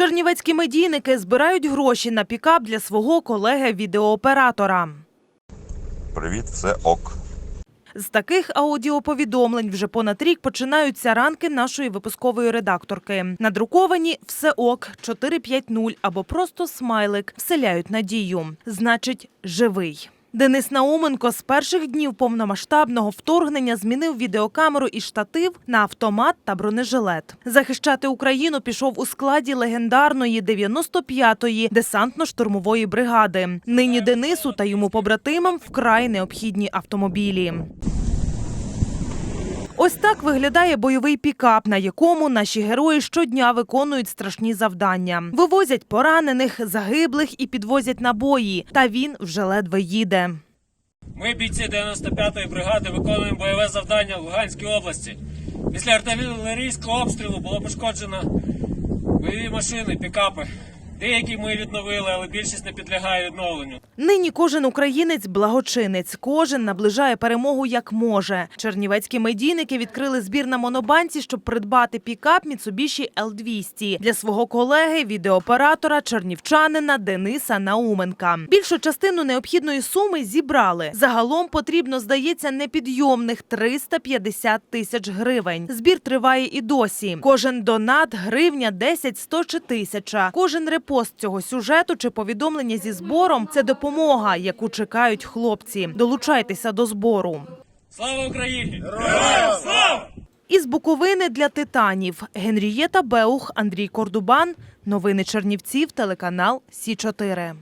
Чернівецькі медійники збирають гроші на пікап для свого колеги-відеооператора. Привіт, все ок. З таких аудіоповідомлень вже понад рік починаються ранки нашої випускової редакторки. Надруковані все ок 450 або просто смайлик вселяють надію. Значить, живий. Денис Науменко з перших днів повномасштабного вторгнення змінив відеокамеру і штатив на автомат та бронежилет. Захищати Україну пішов у складі легендарної 95-ї десантно-штурмової бригади. Нині Денису та йому побратимам вкрай необхідні автомобілі. Ось так виглядає бойовий пікап, на якому наші герої щодня виконують страшні завдання. Вивозять поранених, загиблих і підвозять на бої. Та він вже ледве їде. Ми, бійці 95-ї бригади, виконуємо бойове завдання в Луганській області. Після артилерійського обстрілу було пошкоджено бойові машини, пікапи. Деякі ми відновили, але більшість не підлягає відновленню. Нині кожен українець благочинець, кожен наближає перемогу як може. Чернівецькі медійники відкрили збір на монобанці, щоб придбати пікап Mitsubishi L200 для свого колеги, відеооператора, чернівчанина Дениса Науменка. Більшу частину необхідної суми зібрали. Загалом потрібно, здається, непідйомних 350 тисяч гривень. Збір триває і досі. Кожен донат, гривня, 10, 100 чи тисяча. Кожен репост цього сюжету чи повідомлення зі збором це допомога, яку чекають хлопці. Долучайтеся до збору. Слава Україні! Героям слава! Із Буковини для титанів Генрієта Беух, Андрій Кордубан. Новини Чернівців, телеканал Сі 4